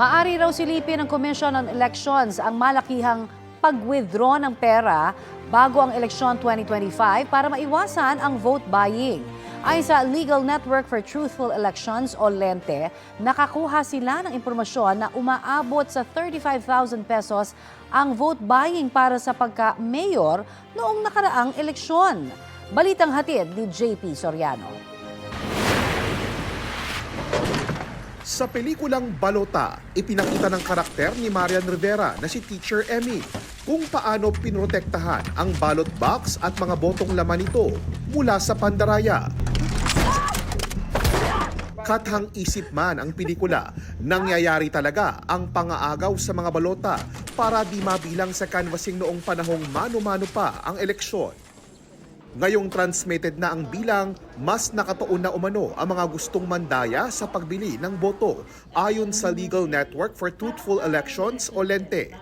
Maari raw silipin ng Commission on Elections ang malakihang pag-withdraw ng pera bago ang eleksyon 2025 para maiwasan ang vote buying. Ayon sa Legal Network for Truthful Elections o LENTE, nakakuha sila ng impormasyon na umaabot sa 35,000 pesos ang vote buying para sa pagka-mayor noong nakaraang eleksyon. Balitang hatid ni JP Soriano. Sa pelikulang Balota, ipinakita ng karakter ni Marian Rivera na si Teacher Emmy kung paano pinrotektahan ang ballot box at mga botong laman nito mula sa pandaraya. Kathang isip man ang pelikula, nangyayari talaga ang pangaagaw sa mga balota para di mabilang sa canvassing noong panahong mano-mano pa ang eleksyon. Ngayong transmitted na ang bilang, mas nakatuon na umano ang mga gustong mandaya sa pagbili ng boto ayon sa Legal Network for Truthful Elections o LENTE.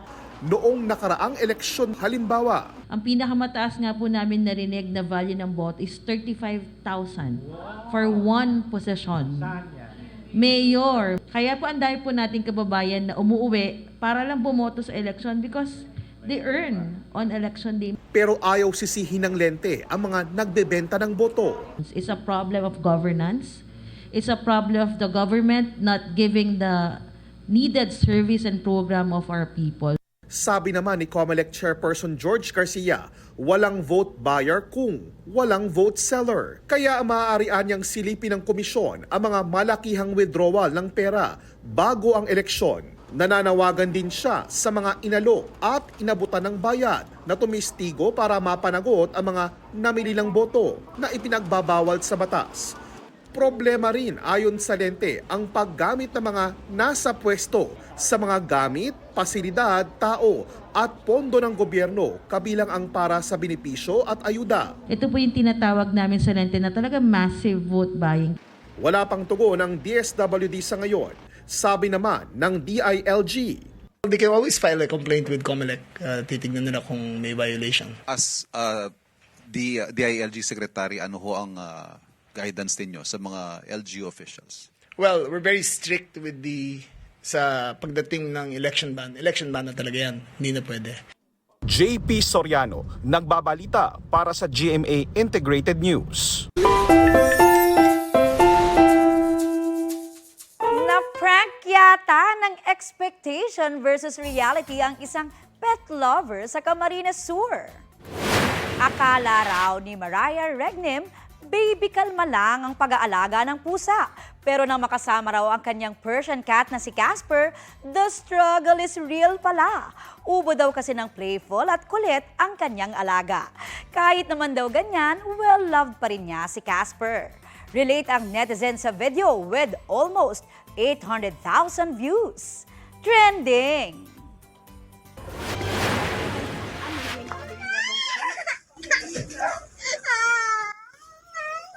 Noong nakaraang eleksyon halimbawa, Ang pinakamataas nga po namin narinig na value ng bot is 35,000 for one possession. Mayor. Kaya po ang dami po nating kababayan na umuwi para lang bumoto sa election because they earn on election day. pero ayaw sisihin ng lente ang mga nagbebenta ng boto. It's a problem of governance. It's a problem of the government not giving the needed service and program of our people. Sabi naman ni COMELEC Chairperson George Garcia, walang vote buyer kung walang vote seller. Kaya maaarian niyang silipin ng komisyon ang mga malakihang withdrawal ng pera bago ang eleksyon. Nananawagan din siya sa mga inalok at inabutan ng bayad na tumistigo para mapanagot ang mga namili ng boto na ipinagbabawal sa batas. Problema rin ayon sa lente ang paggamit ng mga nasa pwesto sa mga gamit, pasilidad, tao at pondo ng gobyerno kabilang ang para sa benepisyo at ayuda. Ito po yung tinatawag namin sa Lente na talaga massive vote buying. Wala pang tugon ng DSWD sa ngayon. Sabi naman ng DILG, They can always file a complaint with COMELEC. Uh, titignan nila kung may violation. As uh, the DILG secretary, ano ho ang uh, guidance ninyo sa mga LGU officials? Well, we're very strict with the sa pagdating ng election ban. Election ban na talaga yan. Hindi na pwede. JP Soriano, nagbabalita para sa GMA Integrated News. Ng expectation versus reality ang isang pet lover sa Camarines Sur. Akala raw ni Mariah Regnim, baby kalma lang ang pag-aalaga ng pusa. Pero nang makasama raw ang kanyang Persian cat na si Casper, the struggle is real pala. Ubo daw kasi ng playful at kulit ang kanyang alaga. Kahit naman daw ganyan, well-loved pa rin niya si Casper. Relate ang netizen sa video with almost 800,000 views. Trending!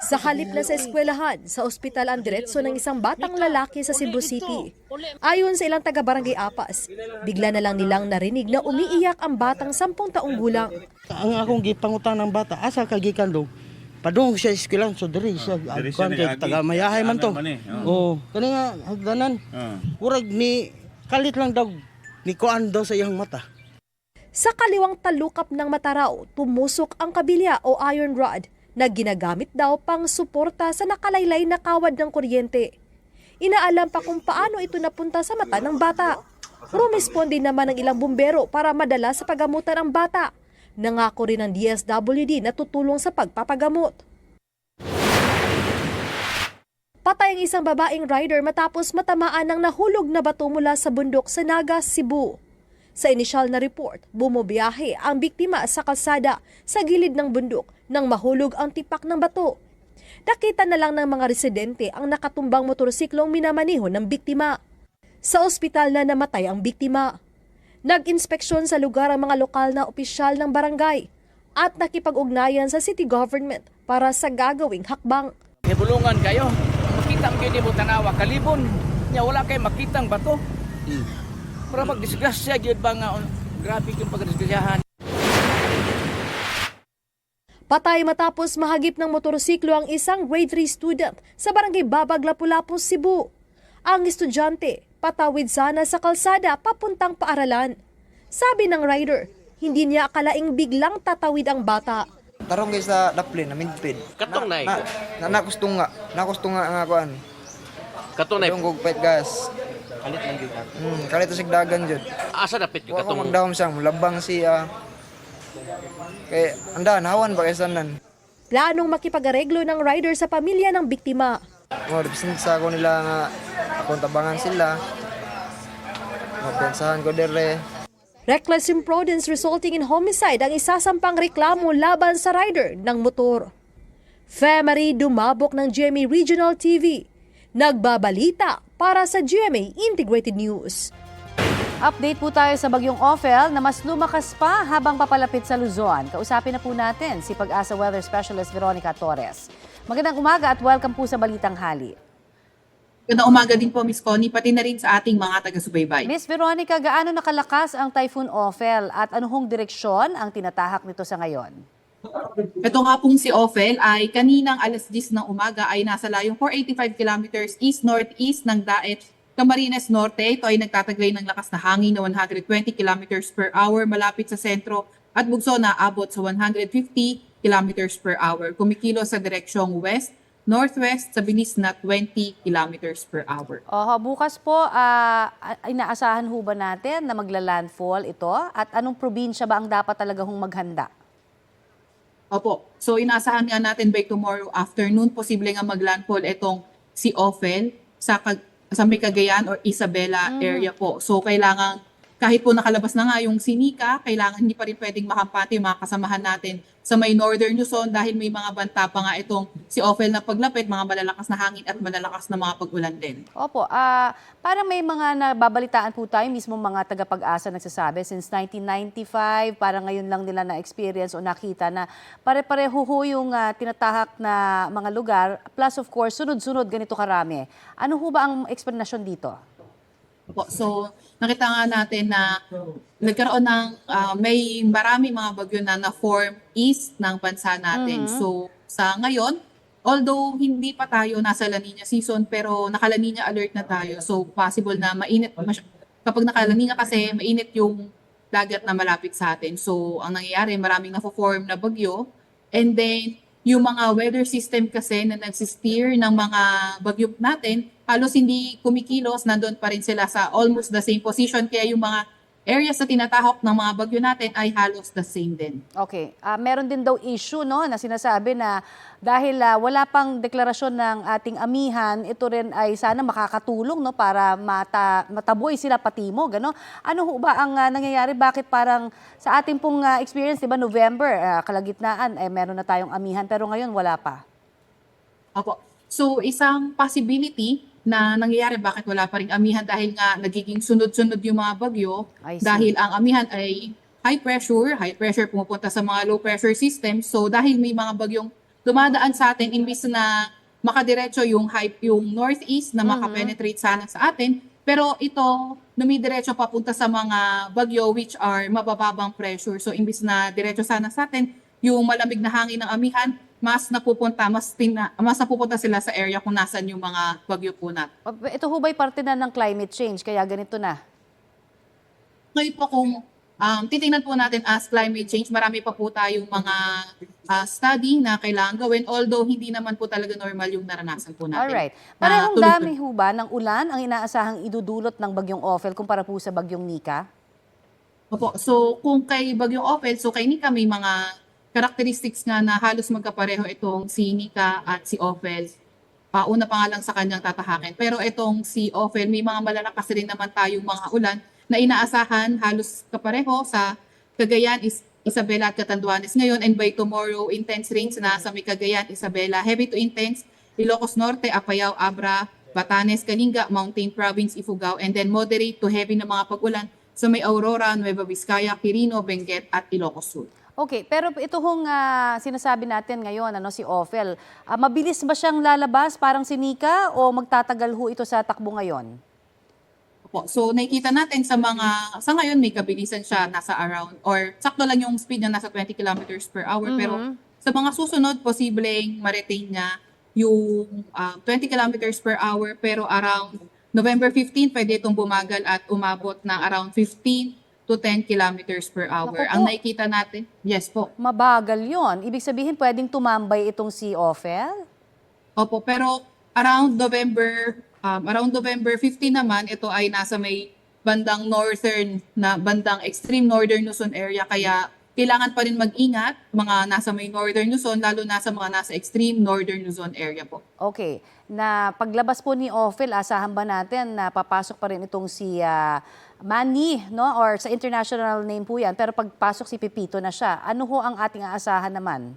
Sa halip na sa eskwelahan, sa ospital ang diretso ng isang batang lalaki sa Cebu City. Ayon sa ilang taga-barangay Apas, bigla na lang nilang narinig na umiiyak ang batang sampung taong gulang. ang akong gipangutang ng bata asa ka gikan do padung siya eskwelahan so diri siya diri kuan siya kay taga mayahay man to Ano man eh, oh kani nga hagdanan Ah. urag ni kalit lang daw ni kuan daw sa iyang mata Sa kaliwang talukap ng mata raw, tumusok ang kabilya o iron rod na ginagamit daw pang suporta sa nakalaylay na kawad ng kuryente. Inaalam pa kung paano ito napunta sa mata ng bata. Rumisponde naman ng ilang bumbero para madala sa pagamutan ang bata. Nangako rin ng DSWD na tutulong sa pagpapagamot. Patay ang isang babaeng rider matapos matamaan ng nahulog na bato mula sa bundok sa Naga, Cebu. Sa inisyal na report, bumobiyahe ang biktima sa kalsada sa gilid ng bundok nang mahulog ang tipak ng bato. Nakita na lang ng mga residente ang nakatumbang motorsiklong minamaniho ng biktima. Sa ospital na namatay ang biktima. Nag-inspeksyon sa lugar ang mga lokal na opisyal ng barangay at nakipag-ugnayan sa city government para sa gagawing hakbang. Hibulungan kayo. Makita yun mo tanawa kalibon. Nya wala kay makitang bato. Para pag disgrasya gyud ba nga oh, grabe yung pagdisgrasyahan. Patay matapos mahagip ng motorsiklo ang isang grade 3 student sa barangay Babag, Lapu-Lapu, Cebu. Ang estudyante, patawid sana sa kalsada papuntang paaralan. Sabi ng rider, hindi niya akalaing biglang tatawid ang bata. Tarong guys sa daplin na minpid. Katong na Na, na, nakustong nga, nakustong nga nga kuan. Katong Yung kog pet gas. Kalit lang gyud. Hmm, kalit sa sigdagan jud. asa dapit Wa ko magdahom sang labang siya. Kay andan hawan ba kay sanan. Planong makipag-areglo ng rider sa pamilya ng biktima. Mo represent sa ako nila nga akong tabangan sila. Mapensahan ko dire. Reckless imprudence resulting in homicide ang isasampang reklamo laban sa rider ng motor. Femery dumabok ng GMA Regional TV. Nagbabalita para sa GMA Integrated News. Update po tayo sa bagyong Ophel na mas lumakas pa habang papalapit sa Luzon. Kausapin na po natin si Pag-asa Weather Specialist Veronica Torres. Magandang umaga at welcome po sa Balitang Hali. Magandang umaga din po, Miss Connie, pati na rin sa ating mga taga-subaybay. Miss Veronica, gaano nakalakas ang Typhoon Ophel at anong direksyon ang tinatahak nito sa ngayon? Ito nga pong si Ophel ay kaninang alas 10 ng umaga ay nasa layong 485 kilometers east-northeast ng Daet, Camarines Norte. Ito ay nagtataglay ng lakas na hangin na 120 kilometers per hour malapit sa sentro at bugso na abot sa 150 kilometers per hour. Kumikilo sa direksyong west, northwest sa bilis na 20 kilometers per hour. Oho, bukas po, ah, inaasahan ho ba natin na magla-landfall ito? At anong probinsya ba ang dapat talaga hong maghanda? Opo. So inaasahan nga natin by tomorrow afternoon, posible nga maglandfall itong si Ophel sa, Cag- sa may Cagayan or Isabela area po. So kailangan, kahit po nakalabas na nga yung Sinika, kailangan hindi pa rin pwedeng makampante yung mga kasamahan natin sa may Northern Luzon dahil may mga banta pa nga itong si Ophel na paglapit, mga malalakas na hangin at malalakas na mga pag-ulan din. Opo, ah parang may mga nababalitaan po tayo, mismo mga tagapag-asa nagsasabi, since 1995, parang ngayon lang nila na-experience o nakita na pare-pareho ho yung ah, tinatahak na mga lugar, plus of course, sunod-sunod ganito karami. Ano ho ba ang explanation dito? Opo. So, nakita nga natin na nagkaroon ng ah, may marami mga bagyo na na-form east ng bansa natin. So, sa ngayon, although hindi pa tayo nasa La Nina season, pero naka-La Nina alert na tayo. So, possible na mainit. masy- Kapag naka-La Nina kasi, mainit yung dagat na malapit sa atin. So, ang nangyayari, maraming na-form na bagyo. And then, yung mga weather system kasi na nagsisteer ng mga bagyo natin, halos hindi kumikilos, nandun pa rin sila sa almost the same position. Kaya yung mga areas na tinatahok ng mga bagyo natin ay halos the same din. Okay, ah, meron din daw issue no na sinasabi na dahil ah, wala pang deklarasyon ng ating amihan, ito rin ay sana makakatulong no para mata, mataboy sila patimo, gano. Ano ho ba ang ah, nangyayari? Bakit parang sa ating pong ah, experience, 'di ba, November, ah, kalagitnaan eh meron na tayong amihan pero ngayon wala pa. Opo. So, isang possibility na nangyayari bakit wala pa rin amihan dahil nga nagiging sunod-sunod yung mga bagyo dahil ang amihan ay high pressure, high pressure pumupunta sa mga low pressure system. So dahil may mga bagyong dumadaan sa atin imbis na makadiretso yung high yung northeast na makapenetrate sana sa atin, pero ito dumidiretso papunta sa mga bagyo which are mabababang pressure. So imbis na diretso sana sa atin, yung malamig na hangin ng amihan, mas napupunta, mas, tina, mas napupunta sila sa area kung nasan yung mga bagyo po natin. Ito ho ba'y parte na ng climate change kaya ganito na? Ngayon po kung um, titingnan po natin as climate change, marami pa po tayong mga ah, study na kailangan gawin, although hindi naman po talaga normal yung naranasan po natin. Alright. Na Parehong tuloy- dami ho ba ng ulan ang inaasahang idudulot ng bagyong Ophel kumpara po sa bagyong Nika? Opo. So, kung kay Bagyong Opel, so kay Nika may mga characteristics nga na halos magkapareho itong si Nika at si Opel. Ah, una pa nga lang sa kanyang tatahakin. Pero itong si Opel, may mga malalakas rin naman tayong mga ulan na inaasahan halos kapareho sa Cagayan, Is- Isabela at Catanduanes ngayon and by tomorrow, intense rains na sa may Cagayan, Isabela, heavy to intense, Ilocos Norte, Apayao, Abra, Batanes, Kalinga, Mountain Province, Ifugao, and then moderate to heavy na mga pag-ulan sa may Aurora, Nueva Vizcaya, Quirino, Benguet at Ilocos Sur. Okay, pero ito hong ah, sinasabi natin ngayon, ano, si Ophel, ah, mabilis ba siyang lalabas parang si Nika o magtatagal ho ito sa takbo ngayon? Opo. So nakikita natin sa mga, sa ngayon may kabilisan siya nasa around, or sakto lang yung speed niya nasa 20 kilometers per hour. Pero sa mga susunod, posibleng ma-retain niya yung ah, 20 kilometers per hour pero around November 15, pwede itong bumagal at umabot ng around 15 to 10 kilometers per hour. Naku po. Ang nakikita natin, yes po. Mabagal yon. Ibig sabihin, pwedeng tumambay itong si Ophel? Opo, pero around November um, around November 15 naman ito ay nasa may bandang northern na bandang extreme northern Luzon area kaya kailangan pa rin mag-ingat mga nasa may northern Luzon lalo na sa mga nasa extreme northern Luzon area po. Okay. Na paglabas po ni Ophel, asahan ba natin na papasok pa rin itong si ah, Manny, no? Or sa international name po yan. Pero pagpasok si Pepito na siya, ano ho ang ating aasahan naman?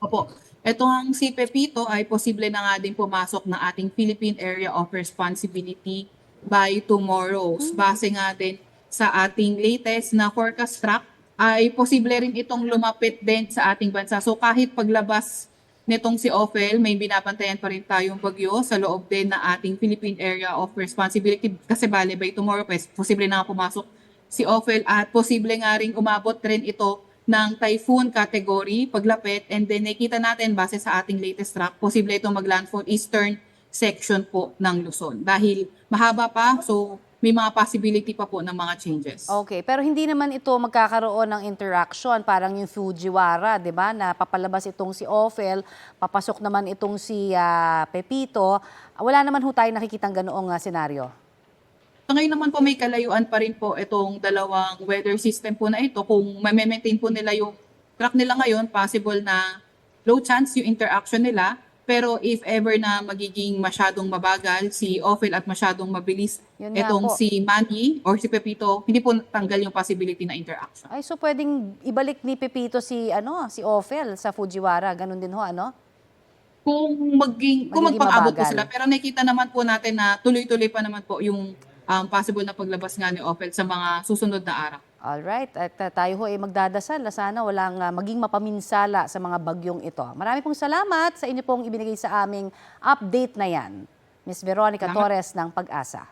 Opo. Ito ang si Pepito ay posible na nga din pumasok ng ating Philippine Area of Responsibility by tomorrow. Base nga din sa ating latest na forecast track ay posible rin itong lumapit din sa ating bansa. So kahit paglabas nitong si Ophel, may binabantayan pa rin tayong bagyo sa loob din na ating Philippine Area of Responsibility kasi bale by tomorrow posible na pumasok si Ophel at posible nga rin umabot rin ito ng typhoon category paglapit and then nakita natin base sa ating latest track, posible itong maglandfall eastern section po ng Luzon. Dahil mahaba pa, so may mga possibility pa po ng mga changes. Okay, pero hindi naman ito magkakaroon ng interaction, parang yung Fujiwara, di ba, na papalabas itong si Ophel, papasok naman itong si ah, Pepito. Wala naman ho tayo nakikitang ganoong ah, senaryo. So ngayon naman po may kalayuan pa rin po itong dalawang weather system po na ito. Kung ma-maintain po nila yung track nila ngayon, possible na low chance yung interaction nila. Pero if ever na magiging masyadong mabagal si Ophel at masyadong mabilis Yun nga itong po. si Manny or si Pepito, hindi po tanggal yung possibility na interaction. Ay, so pwedeng ibalik ni Pepito si, ano, si Ophel sa Fujiwara, ganun din ho, ano? kung maging kung Magiging magpang-abot po mabagal. sila pero nakita naman po natin na tuloy-tuloy pa naman po yung um, possible na paglabas nga ni Ophel sa mga susunod na araw. Alright, at uh, tayo ho ay magdadasal na sana walang uh, maging mapaminsala sa mga bagyong ito. Marami pong salamat sa inyo pong ibinigay sa aming update na yan. Miss Veronica Salamat. Torres ng Pag-asa.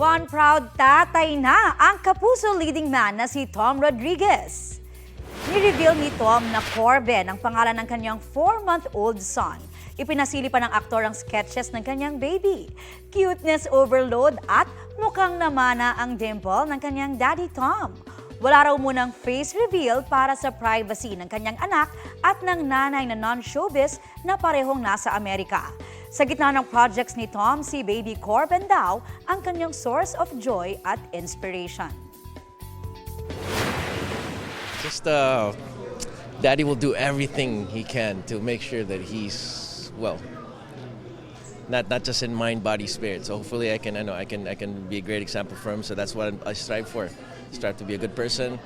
One proud tatay na ang kapuso leading man na si Tom Rodriguez. Ni-reveal ni Tom na Corbin ang pangalan ng kanyang 4-month-old son. Ipinasili pa ng aktor ang sketches ng kanyang baby. Cuteness overload at mukhang namana ang dimple ng kanyang daddy Tom. Wala raw munang face reveal para sa privacy ng kanyang anak at ng nanay na non-showbiz na parehong nasa Amerika. Sa gitna ng projects ni Tom, si Baby Corbin daw ang kanyang source of joy at inspiration. Just uh, Daddy will do everything he can to make sure that he's well. Not not just in mind, body, spirit. So hopefully I can I know I can I can be a great example for him. So that's what I strive for. Strive to be a good person.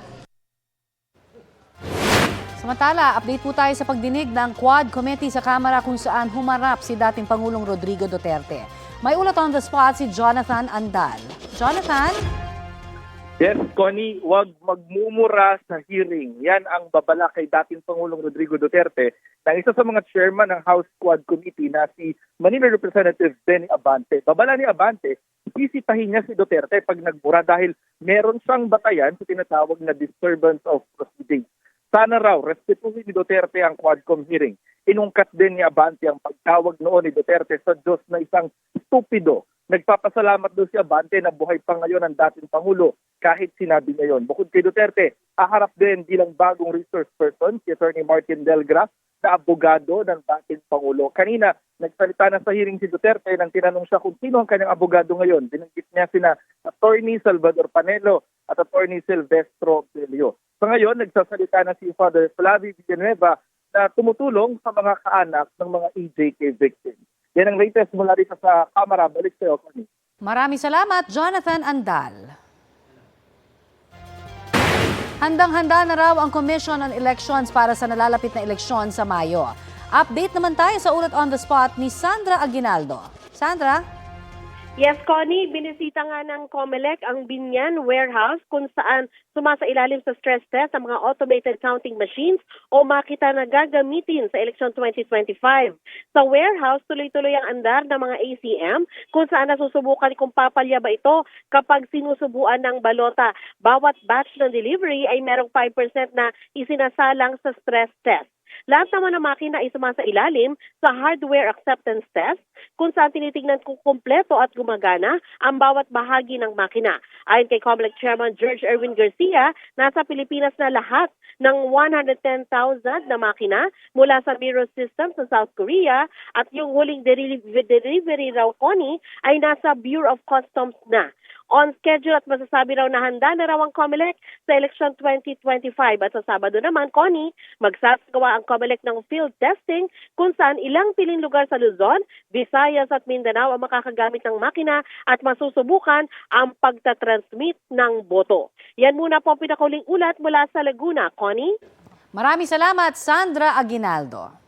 Samantala, update po tayo sa pagdinig ng Quad Committee sa Kamara kung saan humarap si dating Pangulong Rodrigo Duterte. May ulat on the spot si Jonathan Andal. Jonathan? Yes, Connie, wag magmumura sa hearing. Yan ang babala kay dating Pangulong Rodrigo Duterte ng isa sa mga chairman ng House Squad Committee na si Manila Representative Benny Abante. Babala ni Abante, sisitahin niya si Duterte pag nagmura dahil meron siyang batayan sa tinatawag na disturbance of proceedings. Sana raw, respetuhin ni Duterte ang Quadcom hearing. Inungkat din ni Abante ang pagtawag noon ni Duterte sa Diyos na isang stupido. Nagpapasalamat doon si Abante na buhay pa ngayon ang dating Pangulo kahit sinabi niya yon. Bukod kay Duterte, aharap din bilang bagong resource person si Attorney Martin Delgra na abogado ng dating Pangulo. Kanina, nagsalita na sa hearing si Duterte nang tinanong siya kung sino ang kanyang abogado ngayon. Binanggit niya sina Attorney Salvador Panelo at Attorney Silvestro Belio. Sa ngayon, nagsasalita na si Father Flavie Villanueva na tumutulong sa mga kaanak ng mga EJK victims. Yan ang latest mula dito sa Kamara. Balik sa iyo, Connie. Maraming salamat, Jonathan Andal. Handang-handa na raw ang Commission on Elections para sa nalalapit na eleksyon sa Mayo. Update naman tayo sa ulat on the spot ni Sandra Aguinaldo. Sandra? Yes, Connie, binisita nga ng COMELEC ang Binyan Warehouse kung saan sumasailalim sa stress test ang mga automated counting machines o makita na gagamitin sa election 2025. Sa warehouse, tuloy-tuloy ang andar ng mga ACM kung saan nasusubukan kung papalya ba ito kapag sinusubuan ng balota. Bawat batch ng delivery ay merong 5% na isinasalang sa stress test. Lahat naman ng makina ay sumasa ilalim sa hardware acceptance test kung saan tinitingnan kung kumpleto at gumagana ang bawat bahagi ng makina. Ayon kay COMELEC Chairman George Erwin Garcia, nasa Pilipinas na lahat ng 110,000 na makina mula sa Mirror Systems sa South Korea at yung huling deli- delivery raw, Connie, ay nasa Bureau of Customs na. On schedule at masasabi raw na handa na raw ang COMELEC sa election 2025. At sa Sabado naman, Connie, magsasagawa ang COMELEC ng field testing kung saan ilang piling lugar sa Luzon, Visayas at Mindanao ang makakagamit ng makina at masusubukan ang pagtatransmit ng boto. Yan muna po ang pinakahuling ulat mula sa Laguna. Connie? Maraming salamat, Sandra Aguinaldo.